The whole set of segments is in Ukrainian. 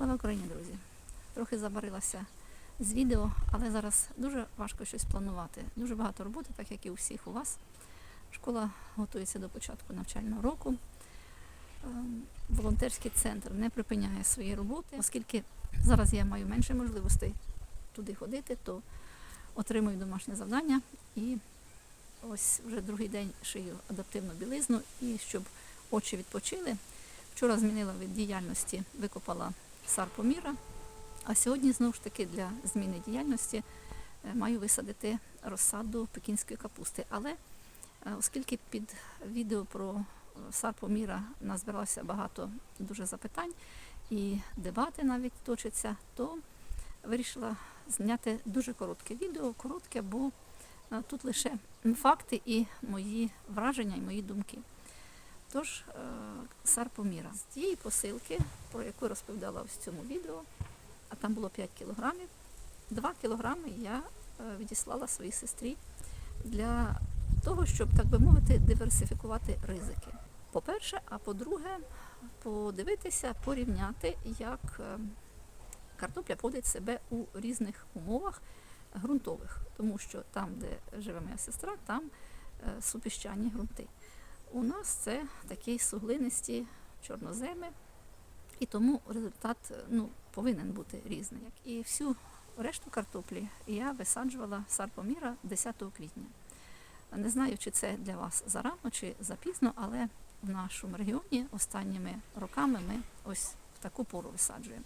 Слава Україні, друзі! Трохи забарилася з відео, але зараз дуже важко щось планувати. Дуже багато роботи, так як і у всіх у вас. Школа готується до початку навчального року. Ем, Волонтерський центр не припиняє свої роботи, оскільки зараз я маю менше можливостей туди ходити, то отримую домашнє завдання і ось вже другий день шию адаптивну білизну і щоб очі відпочили. Вчора змінила від діяльності, викопала сарпоміра, а сьогодні знову ж таки для зміни діяльності е, маю висадити розсаду пекінської капусти. Але е, оскільки під відео про е, сарпоміра назбиралося багато дуже запитань і дебати навіть точаться, то вирішила зняти дуже коротке відео, коротке, бо тут лише факти і мої враження, і мої думки. Тож, е, сарпоміра. З тієї посилки, про яку розповідала в цьому відео, а там було 5 кілограмів, 2 кілограми я е, відіслала своїй сестрі для того, щоб, так би мовити, диверсифікувати ризики. По-перше, а по-друге, подивитися, порівняти, як е, картопля поводить себе у різних умовах ґрунтових, тому що там, де живе моя сестра, там супіщані ґрунти. У нас це такі суглинисті чорноземи, і тому результат ну, повинен бути різний. І всю решту картоплі я висаджувала сарпоміра 10 квітня. Не знаю, чи це для вас зарано чи запізно, але в нашому регіоні останніми роками ми ось в таку пору висаджуємо.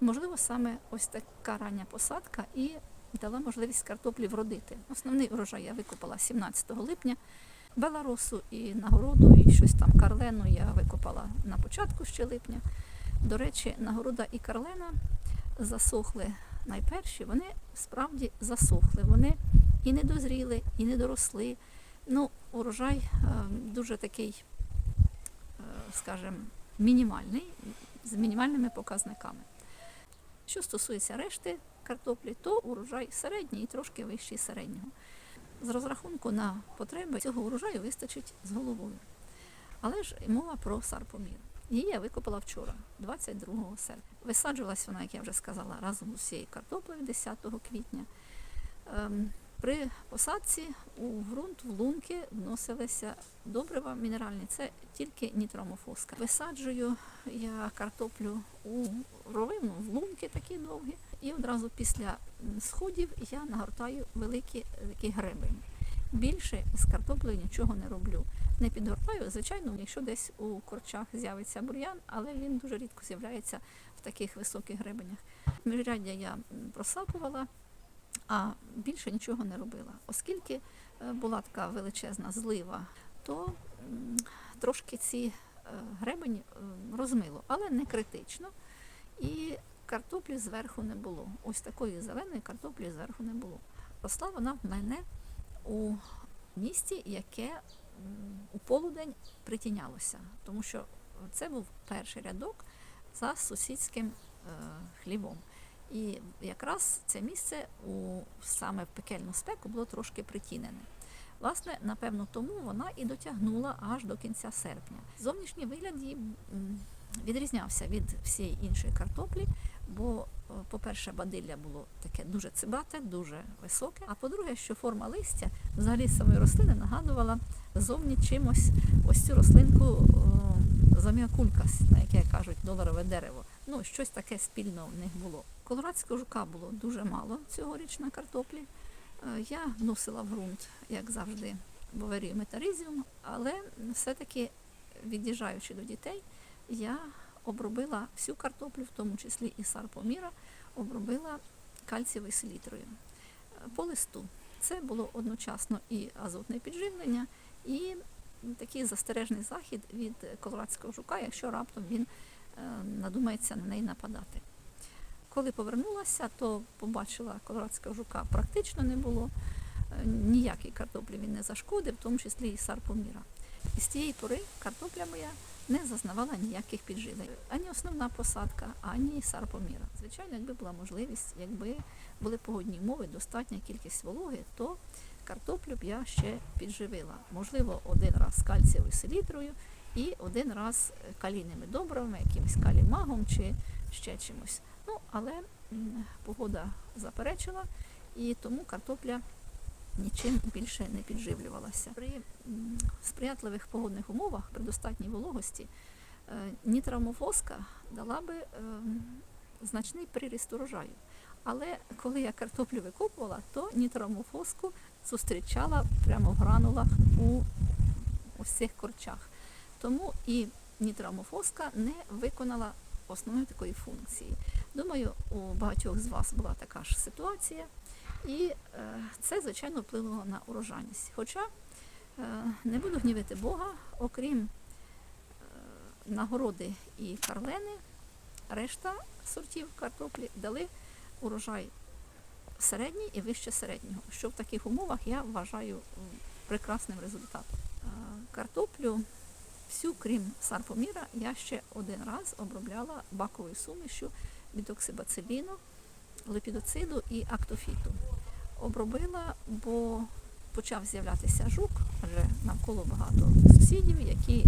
Можливо, саме ось така рання посадка і дала можливість картоплі вродити. Основний урожай я викопала 17 липня. Беларусу і нагороду, і щось там Карлену я викопала на початку ще липня. До речі, нагорода і Карлена засохли найперші, вони справді засохли. Вони і не дозріли, і не доросли. Ну, урожай е, дуже такий, е, скажімо, мінімальний, з мінімальними показниками. Що стосується решти картоплі, то урожай середній і трошки вищий середнього. З розрахунку на потреби цього урожаю вистачить з головою. Але ж мова про сарпомір. Її я викопала вчора, 22 серпня. Висаджувалась вона, як я вже сказала, разом з усією картоплею 10 квітня. Ем, При посадці у ґрунт, в лунки вносилися добрива мінеральні, це тільки нітромофоска. Висаджую я картоплю у ровину, в лунки такі довгі, і одразу після сходів я нагортаю великі такі гребені. Більше з картоплею нічого не роблю. Не підгортаю, звичайно, якщо десь у корчах з'явиться бур'ян, але він дуже рідко з'являється в таких високих гребенях. Міжряддя я просапувала, а більше нічого не робила. Оскільки е, була така величезна злива, то трошки ці е, гребені розмило, але не критично. І картоплі зверху не було. Ось такої зеленої картоплі зверху не було. Росла вона в мене у місті, яке у полудень притінялося, тому що це був перший рядок за сусідським е, хлівом. І якраз це місце у саме в пекельну спеку було трошки притінене. Власне, напевно, тому вона і дотягнула аж до кінця серпня. Зовнішній вигляд її відрізнявся від всієї іншої картоплі, бо, е, по-перше, бадилля було таке дуже цибате, дуже високе. А по-друге, що форма листя взагалі самої рослини нагадувала зовні чимось ось цю рослинку заміакулькас, на яке кажуть доларове дерево. Ну, щось таке спільно в них було. Колорадського жука було дуже мало цьогоріч на картоплі. Е, Я вносила в ґрунт, як завжди, боверію метаризіум, але все-таки, від'їжджаючи до дітей, я обробила всю картоплю, в тому числі і сарпоміра, обробила кальцієвою селітрою. Е, По листу це було одночасно і азотне підживлення, і такий застережний захід від колорадського жука, якщо раптом він е, надумається на неї нападати. Коли повернулася, то побачила колорадського жука практично не було. Е, Ніякій картоплі він не зашкодив, в тому числі і сарпоміра. І з тієї пори картопля моя не зазнавала ніяких підживлень. Ані основна посадка, ані сарпоміра. Звичайно, якби була можливість, якби були погодні умови, достатня кількість вологи, то картоплю б я ще підживила. Можливо, один раз кальцієвою селітрою і один раз е, калійними добривами, якимось калімагом чи ще чимось. Ну, але погода заперечила, і тому картопля нічим більше не підживлювалася. При сприятливих погодних умовах, при достатній вологості, е, нітрамофоска дала би ем, значний приріст урожаю. Але коли я картоплю викопувала, то нітрамофоску зустрічала прямо в гранулах у цих корчах. Тому і нітрамофоска не виконала основної такої функції. Думаю, у багатьох з вас була така ж ситуація, і е, це, звичайно, вплинуло на урожайність. Хоча е, не буду гнівити Бога, окрім е, нагороди і карлени, решта сортів картоплі дали урожай середній і вище середнього, що в таких умовах я вважаю прекрасним результатом. Картоплю всю, крім сарпоміра, я ще один раз обробляла баковою сумішю від оксибациліну, лепідоциду і актофіту. Обробила, бо почав з'являтися жук, адже навколо багато сусідів, які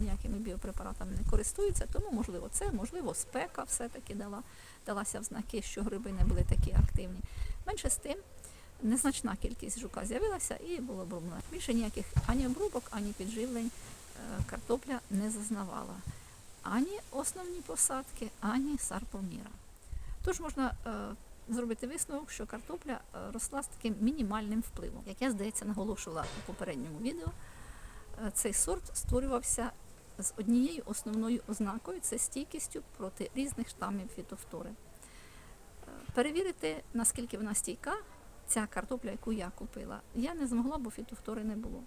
ніякими біопрепаратами не користуються, тому можливо це, можливо, спека все-таки дала, далася в знаки, що гриби не були такі активні. Менше з тим, незначна кількість жука з'явилася і було оброблено. Більше ніяких ані обрубок, ані підживлень е, картопля не зазнавала. Ані основні посадки, ані сарпоміра. Тож можна е, зробити висновок, що картопля е, росла з таким мінімальним впливом. Як я, здається, наголошувала у попередньому відео, е, цей сорт створювався з однією основною ознакою це стійкістю проти різних штамів фітофтори. Е, Перевірити, наскільки вона стійка, ця картопля, яку я купила, я не змогла, бо фітофтори не було.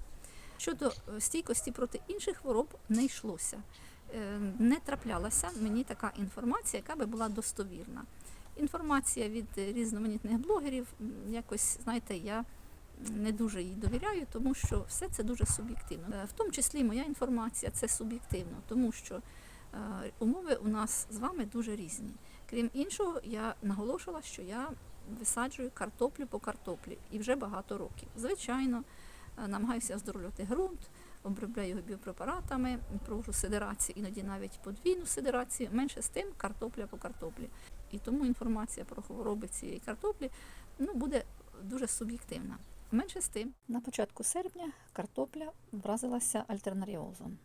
Щодо стійкості проти інших хвороб не йшлося. Не траплялася мені така інформація, яка би була достовірна. Інформація від різноманітних блогерів, якось, знаєте, я не дуже їй довіряю, тому що все це дуже суб'єктивно. Е, В тому числі моя інформація це суб'єктивно, тому що е, умови у нас з вами дуже різні. Крім іншого, я наголошувала, що я висаджую картоплю по картоплі і вже багато років. Звичайно, е, намагаюся оздоровлювати ґрунт, обробляю його біопрепаратами, провожу сидерацію, іноді навіть подвійну сидерацію. Менше з тим картопля по картоплі. І тому інформація про хвороби цієї картоплі ну, буде дуже суб'єктивна. Менше з тим. На початку серпня картопля вразилася альтернаріозом.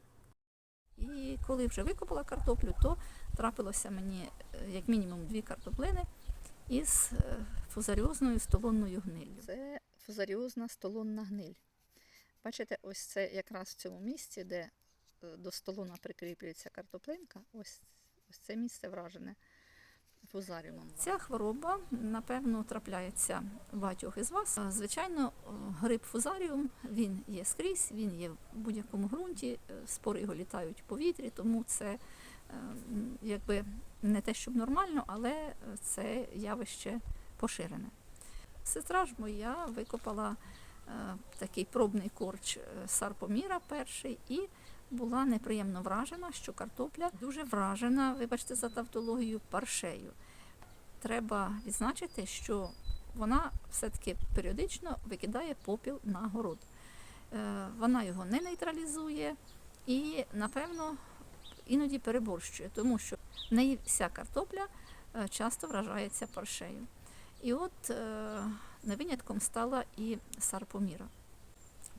І коли вже викопала картоплю, то трапилося мені е, як мінімум дві картоплини із е, фузаріозною столонною гниллю. Це фузаріозна столонна гниль. Бачите, ось це якраз в цьому місці, де е, до столона прикріплюється картоплинка, ось, ось це місце вражене. Ця хвороба, напевно, трапляється багатьох із вас. Звичайно, гриб фузаріум він є скрізь, він є в будь-якому ґрунті, е, спори його літають в повітрі, тому це е, якби не те, щоб нормально, але е, це явище поширене. Сестра ж моя викопала такий пробний корч сарпоміра перший і була неприємно вражена, що картопля дуже вражена, вибачте за тавтологію, паршею. Треба відзначити, що вона все-таки періодично викидає попіл на город. Е, Вона його не нейтралізує і, напевно, іноді переборщує, тому що в неї вся картопля е, часто вражається паршею. І от е, не винятком стала і сарпоміра.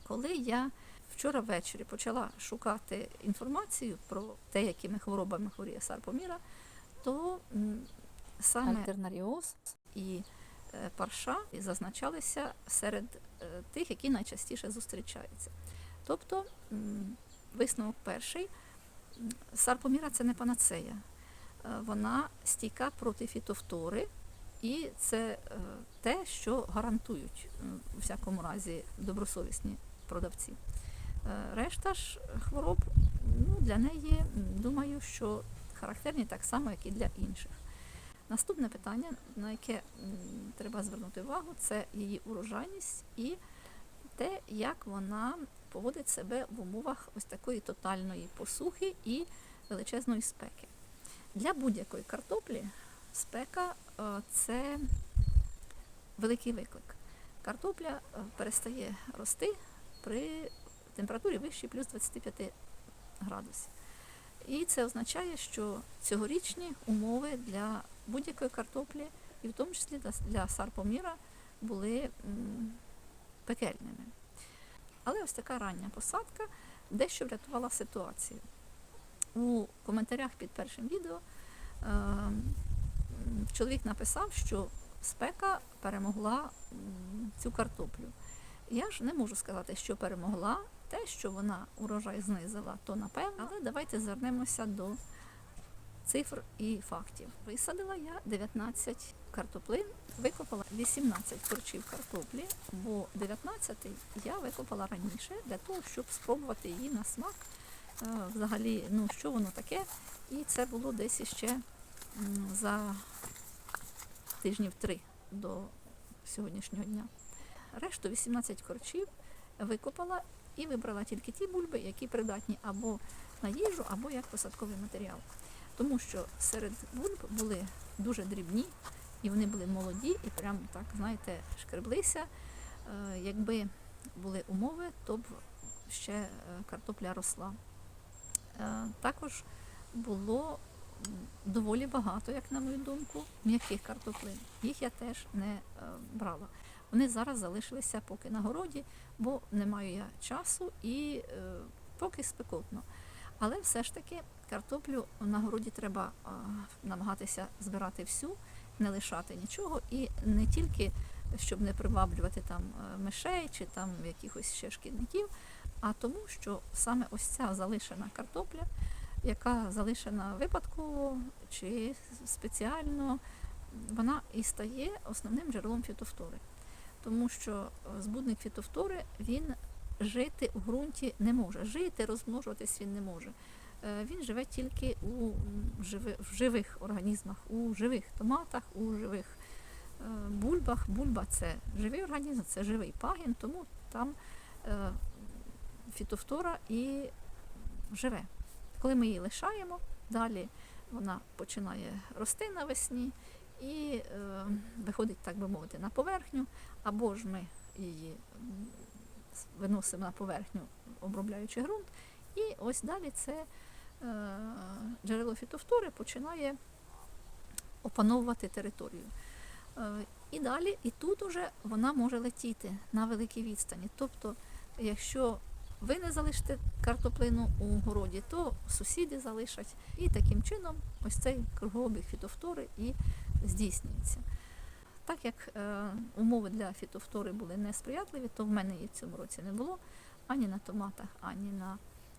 Коли я вчора ввечері почала шукати інформацію про те, якими хворобами хворіє сарпоміра, то саме альтернаріоз і е, парша зазначалися серед е, тих, які найчастіше зустрічаються. Тобто, висновок перший, сарпоміра це не панацея. Е, Вона стійка проти фітофтори, і це те, що гарантують у всякому разі добросовісні продавці. Е, Решта ж хвороб ну, для неї, думаю, що характерні так само, як і для інших. Наступне питання, на яке треба звернути увагу, це її урожайність і те, як вона поводить себе в умовах ось такої тотальної посухи і величезної спеки. Для будь-якої картоплі спека е, це великий виклик. Картопля е, перестає рости при температурі вищій плюс 25 градусів. І це означає, що цьогорічні умови для будь-якої картоплі, і в тому числі для- сарпоміра, були пекельними. Але ось така рання посадка дещо врятувала ситуацію. У коментарях під першим відео е, чоловік написав, що спека перемогла цю картоплю. Я ж не можу сказати, що перемогла. Те, що вона урожай знизила, то напевно, але давайте звернемося до цифр і фактів. Висадила я 19 картоплин, викопала 18 корчів картоплі, бо 19 я викопала раніше для того, щоб спробувати її на смак. е, Взагалі, ну що воно таке. І це було десь іще за тижнів три до сьогоднішнього дня. Решту 18 корчів викопала і вибрала тільки ті бульби, які придатні або на їжу, або як посадковий матеріал. Тому що серед бульб були дуже дрібні, і вони були молоді, і прям так, знаєте, шкреблися. Е, Якби були умови, то б ще е, картопля росла. Е, Також було доволі багато, як на мою думку, м'яких картоплин. Їх я теж не брала. Вони зараз залишилися поки на городі, бо не маю я часу і е, поки спекотно. Але все ж таки картоплю на городі треба а, намагатися збирати всю, не лишати нічого, і не тільки щоб не приваблювати там е, мишей чи там якихось ще шкідників, а тому, що саме ось ця залишена картопля, яка залишена випадково чи спеціально, вона і стає основним джерелом фітофтори. Тому що е, збудник фітофтори він жити у ґрунті не може. Жити, розмножуватись він не може. Е, Він живе тільки у в живих організмах, у живих томатах, у живих е, бульбах. Бульба це живий організм, це живий пагін, тому там фітофтора і живе. Коли ми її лишаємо, далі вона починає рости навесні і е, виходить, так би мовити, на поверхню, або ж ми її виносимо на поверхню, обробляючи ґрунт, і ось далі це е, джерело фітофтори починає опановувати територію. Е, І далі, і тут уже вона може летіти на великій відстані. Тобто, якщо ви не залишите картоплину у городі, то сусіди залишать. І таким чином ось цей кругообіг фітофтори і здійснюється. Так як е, умови для фітофтори були несприятливі, то в мене її в цьому році не було ані на томатах, ані на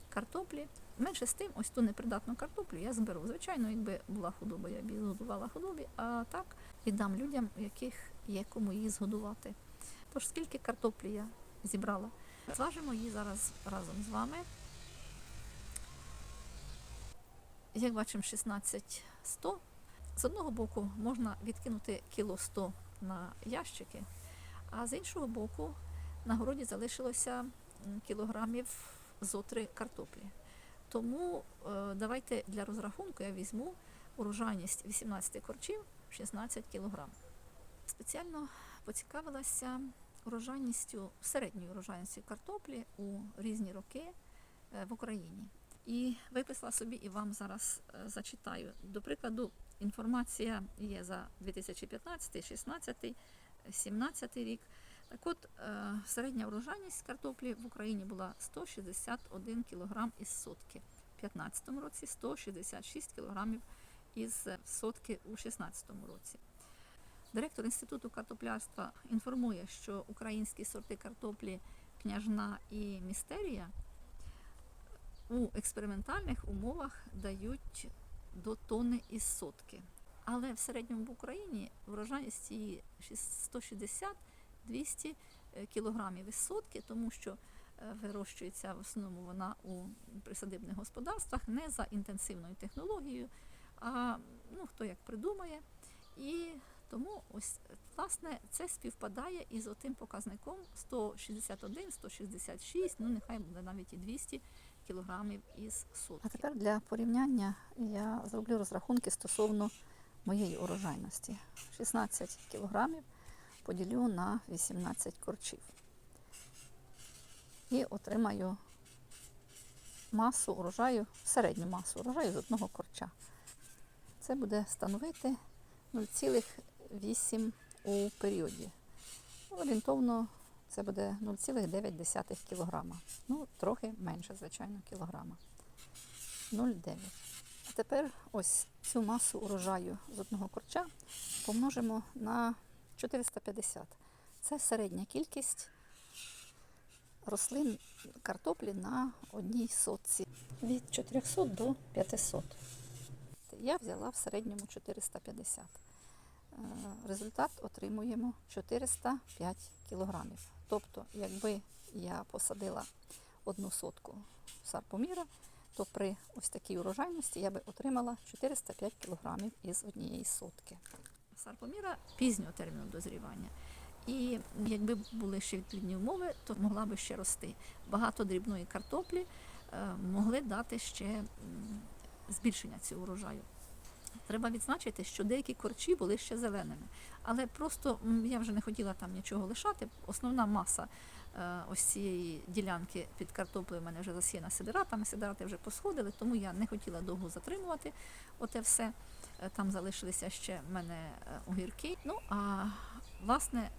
картоплі. Менше з тим, ось ту непридатну картоплю я зберу. Звичайно, якби була худоба, я б її згодувала худобі, а так віддам людям, яких є кому її згодувати. Тож скільки картоплі я зібрала? Зважимо її зараз разом з вами. Як бачимо, 16 100. З одного боку можна відкинути кіло 100 на ящики, а з іншого боку на городі залишилося кілограмів зо три картоплі. Тому е, давайте для розрахунку я візьму урожайність 18 корчів 16 кілограм. Спеціально поцікавилася урожайністю, середньою урожайністю картоплі у різні роки е, в Україні. І виписала собі і вам зараз е, зачитаю. До прикладу, інформація є за 2015, 16, 17 рік. Так от, е, середня урожайність картоплі в Україні була 161 кг із сотки. У 2015 році 166 кг із сотки у 2016 році. Директор Інституту картоплярства інформує, що українські сорти картоплі княжна і містерія у експериментальних умовах дають до тони із сотки. Але в середньому в Україні врожайність її 160-200 кілограмів із сотки, тому що е, вирощується в основному вона у присадибних господарствах не за інтенсивною технологією, а ну, хто як придумає. І тому ось власне це співпадає із отим показником 161-166, ну нехай буде навіть і 200 кілограмів із сотки. А тепер для порівняння я зроблю розрахунки стосовно моєї урожайності. 16 кілограмів поділю на 18 корчів. І отримаю масу урожаю, середню масу урожаю з одного корча. Це буде становити 0,8 у періоді. Орієнтовно це буде 0,9 кг. Ну, трохи менше, звичайно, кілограма. 0,9. А тепер ось цю масу урожаю з одного корча помножимо на 450. Це середня кількість рослин картоплі на одній сотці. Від 400 до 500. Я взяла в середньому 450. Е, Результат отримуємо 405 кілограмів. Тобто, якби я посадила одну сотку сарпоміра, то при ось такій урожайності я би отримала 405 кілограмів із однієї сотки. Сарпоміра пізнього терміну дозрівання. І якби були ще відповідні умови, то могла би ще рости. Багато дрібної картоплі е, могли дати ще збільшення цього урожаю. Треба відзначити, що деякі корчі були ще зеленими. Але просто я вже не хотіла там нічого лишати. Основна маса е, ось цієї ділянки під картоплею в мене вже засіяна сидератами, сидерати вже посходили, тому я не хотіла довго затримувати оте все. Е, Там залишилися ще в мене е, огірки. Ну а власне,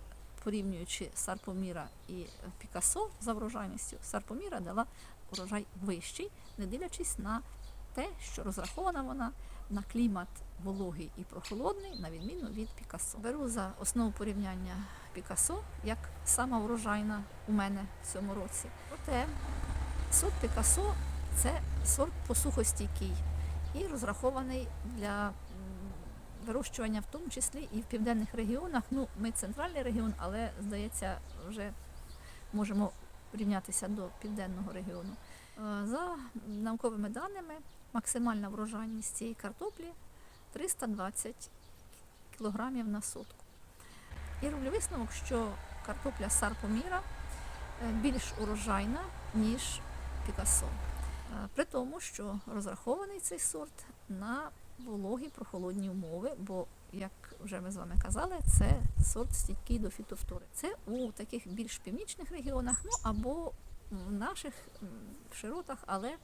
порівнюючи Сарпоміра і Пікасо за врожайністю, Сарпоміра дала урожай вищий, не дивлячись на те, що розрахована вона на клімат вологий і прохолодний, на відміну від Пікасо. Беру за основу порівняння Пікасо як сама урожайна у мене в цьому році. Проте сорт Пікасо це сорт посухостійкий і розрахований для вирощування, в тому числі і в південних регіонах. Ну, ми центральний регіон, але здається, вже можемо порівнятися до південного регіону. Е, За науковими даними, максимальна врожайність цієї картоплі 320 кілограмів на сотку. І роблю висновок, що картопля Сарпоміра е, більш урожайна, ніж Пікасо. Е, При тому, що розрахований цей сорт на вологі прохолодні умови, бо, як вже ми з вами казали, це сорт стійкий до фітофтори. Це у таких більш північних регіонах, ну або в наших широтах, але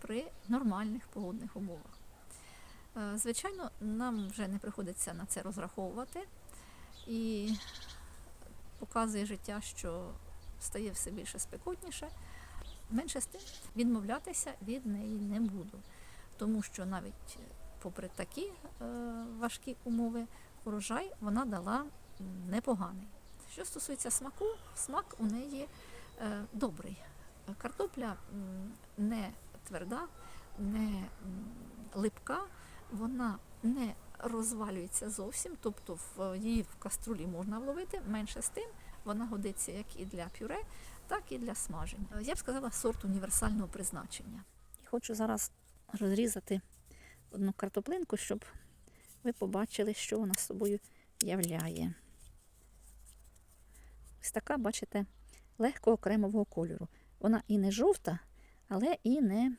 при нормальних погодних умовах. Е, Звичайно, нам вже не приходиться на це розраховувати, і показує життя, що стає все більше спекотніше. Менше з тим відмовлятися від неї не буду, тому що навіть попри такі е, важкі умови, урожай вона дала непоганий. Що стосується смаку, смак у неї е, добрий. Картопля не тверда, не липка, вона не розвалюється зовсім, тобто в її в каструлі можна вловити. Менше з тим вона годиться як і для пюре, так і для смажень. Е, Я б сказала сорт універсального призначення. Хочу зараз розрізати одну картоплинку, щоб ви побачили, що вона з собою являє. Ось така, бачите, легкого кремового кольору. Вона і не жовта, але і не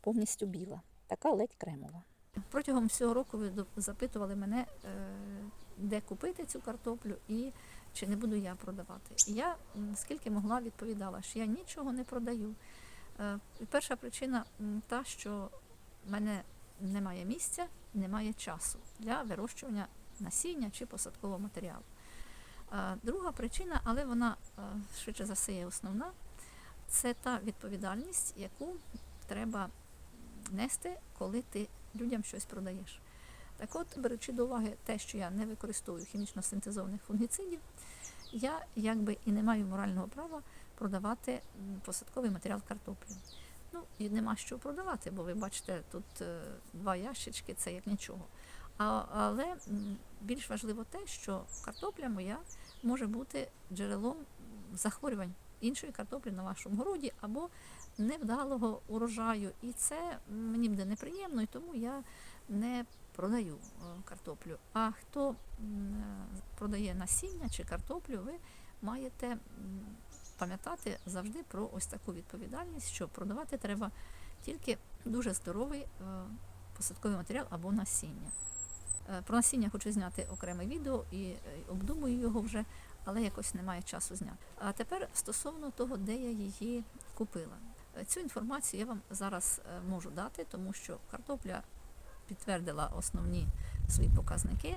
повністю біла. Така ледь кремова. Протягом всього року ви запитували мене, е, де купити цю картоплю і чи не буду я продавати. Я скільки могла відповідала, що я нічого не продаю. Е, Перша причина та, що в мене немає місця, немає часу для вирощування насіння чи посадкового матеріалу. Е, Друга причина, але вона швидше за все є основна, це та відповідальність, яку треба нести, коли ти людям щось продаєш. Так от, беручи до уваги те, що я не використовую хімічно синтезованих фунгіцидів, я якби і не маю морального права продавати посадковий матеріал картоплі. Ну, і нема що продавати, бо ви бачите, тут е, два ящички це як нічого. А, але більш важливо те, що картопля моя може бути джерелом захворювань іншої картоплі на вашому городі або невдалого урожаю. І це мені буде неприємно, і тому я не продаю е, картоплю. А хто продає насіння чи картоплю, ви маєте пам'ятати завжди про ось таку відповідальність, що продавати треба тільки дуже здоровий е, посадковий матеріал або насіння. Е, Про насіння хочу зняти окреме відео і обдумую його вже, але якось немає часу зняти. А тепер стосовно того, де я її купила. Цю інформацію я вам зараз е, можу дати, тому що картопля підтвердила основні свої показники.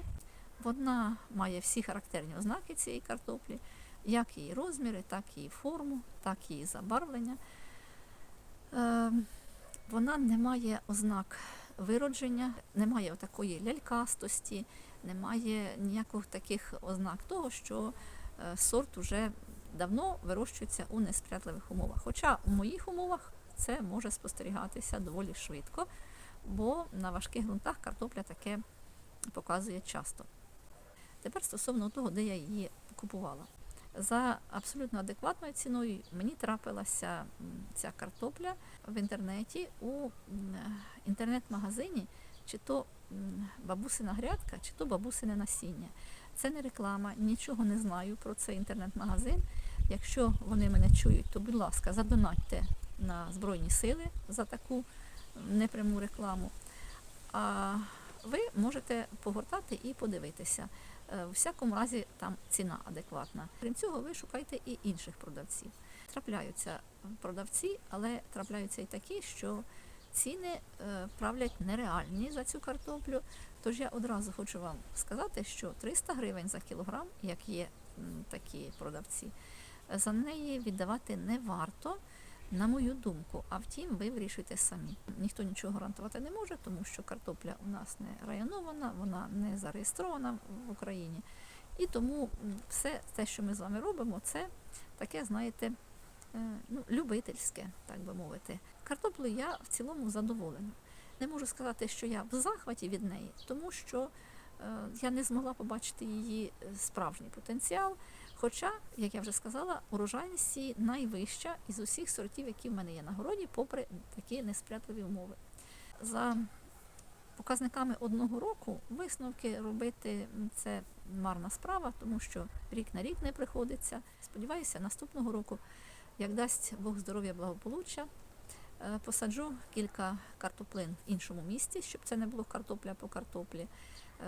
Вона має всі характерні ознаки цієї картоплі, як її розміри, так і форму, так її забарвлення. Е, Вона не має ознак виродження, немає такої лялькастості, немає ніяких таких ознак того, що сорт уже давно вирощується у несприятливих умовах. Хоча у моїх умовах це може спостерігатися доволі швидко, бо на важких ґрунтах картопля таке показує часто. Тепер стосовно того, де я її купувала. За абсолютно адекватною ціною мені трапилася ця картопля в інтернеті у інтернет-магазині, чи то бабусина грядка, чи то бабусине насіння. Це не реклама, нічого не знаю про цей інтернет-магазин. Якщо вони мене чують, то будь ласка, задонатьте на Збройні Сили за таку непряму рекламу. А ви можете погортати і подивитися. Е, У всякому разі там ціна адекватна. Крім цього, ви шукайте і інших продавців. Трапляються продавці, але трапляються і такі, що ціни е, правлять нереальні за цю картоплю. Тож я одразу хочу вам сказати, що 300 гривень за кілограм, як є такі продавці, е, за неї віддавати не варто. На мою думку, а втім, ви вирішуєте самі. Ніхто нічого гарантувати не може, тому що картопля у нас не районована, вона не зареєстрована в Україні. І тому все те, що ми з вами робимо, це таке, знаєте, ну, любительське, так би мовити. Картоплею я в цілому задоволена. Не можу сказати, що я в захваті від неї, тому що е, я не змогла побачити її е, справжній потенціал. Хоча, як я вже сказала, урожайність її найвища із усіх сортів, які в мене є на городі, попри такі несприятливі умови. За показниками одного року висновки робити це марна справа, тому що рік на рік не приходиться. Сподіваюся, наступного року, як дасть Бог здоров'я благополуччя, е, посаджу кілька картоплин в іншому місці, щоб це не було картопля по картоплі.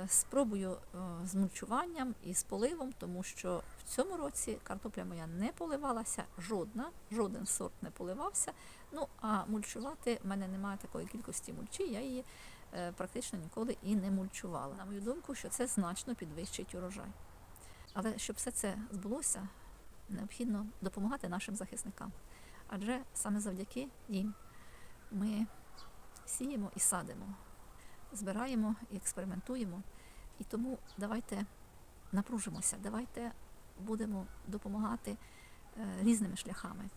Е, Спробую е, з мульчуванням і з поливом, тому що в цьому році картопля моя не поливалася, жодна, жоден сорт не поливався. Ну а мульчувати в мене немає такої кількості мульчі, я її практично ніколи і не мульчувала. На мою думку, що це значно підвищить урожай. Але щоб все це збулося, необхідно допомагати нашим захисникам. Адже саме завдяки їм ми сіємо і садимо збираємо і експериментуємо. І тому давайте напружимося, давайте будемо допомагати е, різними шляхами.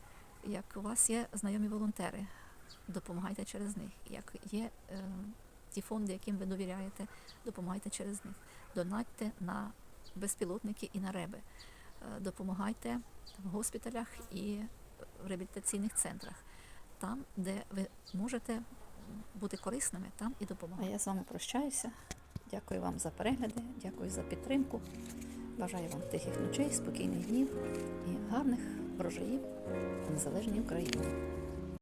Як у вас є знайомі волонтери, допомагайте через них. Як є е, ті фонди, яким ви довіряєте, допомагайте через них. Донатьте на безпілотники і на реби. Допомагайте в госпіталях і в реабілітаційних центрах, там, де ви можете бути корисними, там і допомагати. А я з вами прощаюся. Дякую вам за перегляди, дякую за підтримку. Бажаю вам тихих ночей, спокійних днів і гарних врожаїв в незалежній Україні.